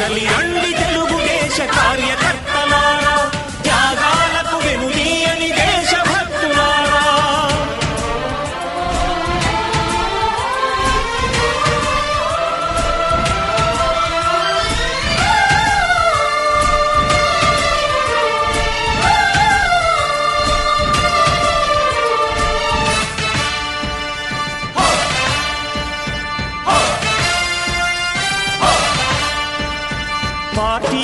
కదలి రండి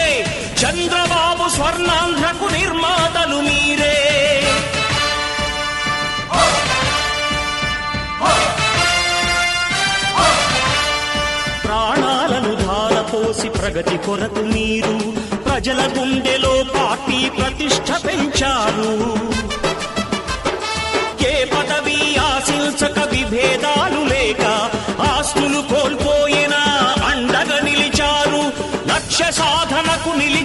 సారథ్యం చంద్రబాబు స్వర్ణాంధ్రకు నిర్మాతలు మీరే. ప్రాణాలను ధారపోసి ప్రగతి కొరకు మీరు ప్రజల గుండెలో పార్టీ ప్రతిష్ట పెంచారు.